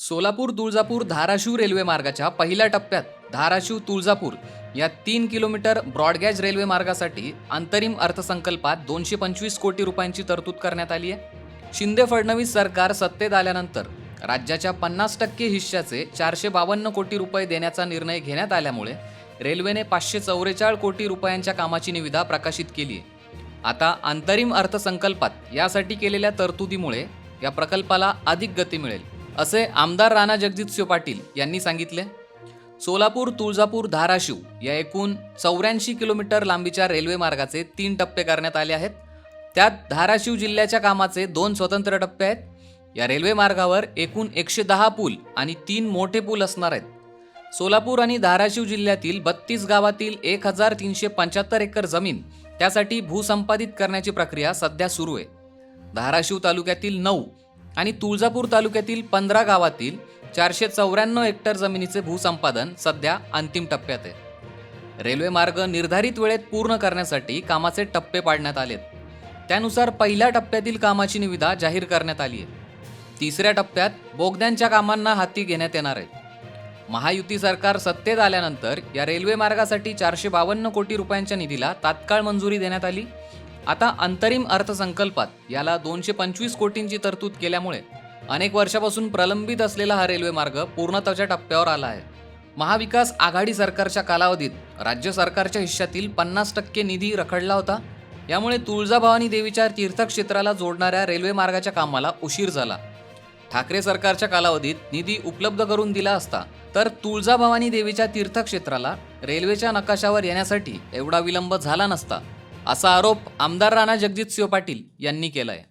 Solapur Tuljapur Dharashiv railway मार्गाच्या पहिल्या टप्प्यात धाराशिव तुळजापूर या तीन किलोमीटर ब्रॉडगॅज रेल्वे मार्गासाठी अंतरिम अर्थसंकल्पात दोनशे पंचवीस कोटी रुपयांची तरतूद करण्यात आली आहे. शिंदे फडणवीस सरकार सत्तेत आल्यानंतर राज्याच्या पन्नास टक्के हिश्श्याचे चारशे बावन्न कोटी रुपये देण्याचा निर्णय घेण्यात आल्यामुळे रेल्वेने पाचशे चौवेचाळ कोटी रुपयांच्या कामाची निविदा प्रकाशित केली आहे. आता अंतरिम अर्थसंकल्पात यासाठी केलेल्या तरतुदीमुळे या प्रकल्पाला अधिक गती मिळेल. असे आमदार राणा जगजितसिंह पाटील यांनी सांगितले. सोलापूर तुळजापूर धाराशिव या एकूण चौऱ्याऐंशी किलोमीटर लांबीच्या रेल्वे मार्गाचे तीन टप्पे करण्यात आले आहेत. त्यात धाराशिव जिल्ह्याच्या कामाचे दोन स्वतंत्र टप्पे आहेत. या रेल्वे मार्गावर एकूण एकशे दहा पूल आणि तीन मोठे पूल असणार आहेत. सोलापूर आणि धाराशिव जिल्ह्यातील बत्तीस गावातील एक हजार तीनशे पंच्याहत्तर एकर जमीन त्यासाठी भूसंपादित करण्याची प्रक्रिया सध्या सुरू आहे. धाराशिव तालुक्यातील नऊ आणि तुळजापूर तालुक्यातील पंधरा गावातील चारशे चौऱ्याण्णव हेक्टर जमिनीचे भूसंपादन सध्या अंतिम टप्प्यात आहे. रेल्वे मार्ग निर्धारित वेळेत पूर्ण करण्यासाठी कामाचे टप्पे पाडण्यात आलेत. त्यानुसार पहिल्या टप्प्यातील कामाची निविदा जाहीर करण्यात आली आहे. तिसऱ्या टप्प्यात बोगद्यांच्या कामांना हाती घेण्यात येणार आहे. महायुती सरकार सत्तेत आल्यानंतर या रेल्वे मार्गासाठी चारशे बावन्न कोटी रुपयांच्या निधीला तात्काळ मंजुरी देण्यात आली. आता अंतरिम अर्थसंकल्पात याला दोनशे पंचवीस कोटींची तरतूद केल्यामुळे अनेक वर्षापासून प्रलंबित असलेला हा रेल्वे मार्ग पूर्णत्वाच्या टप्प्यावर आला आहे. महाविकास आघाडी सरकारच्या कालावधीत राज्य सरकारच्या हिश्श्यातील पन्नास टक्के निधी रखडला होता. यामुळे तुळजाभवानी देवीच्या तीर्थक्षेत्राला जोडणाऱ्या रेल्वे मार्गाच्या कामाला उशीर झाला. ठाकरे सरकारच्या कालावधीत निधी उपलब्ध करून दिला असता तर तुळजाभवानी देवीच्या तीर्थक्षेत्राला रेल्वेच्या नकाशावर येण्यासाठी एवढा विलंब झाला नसता. असा आरोप आमदार राणा जगजितसिंह पाटील यांनी केलाय.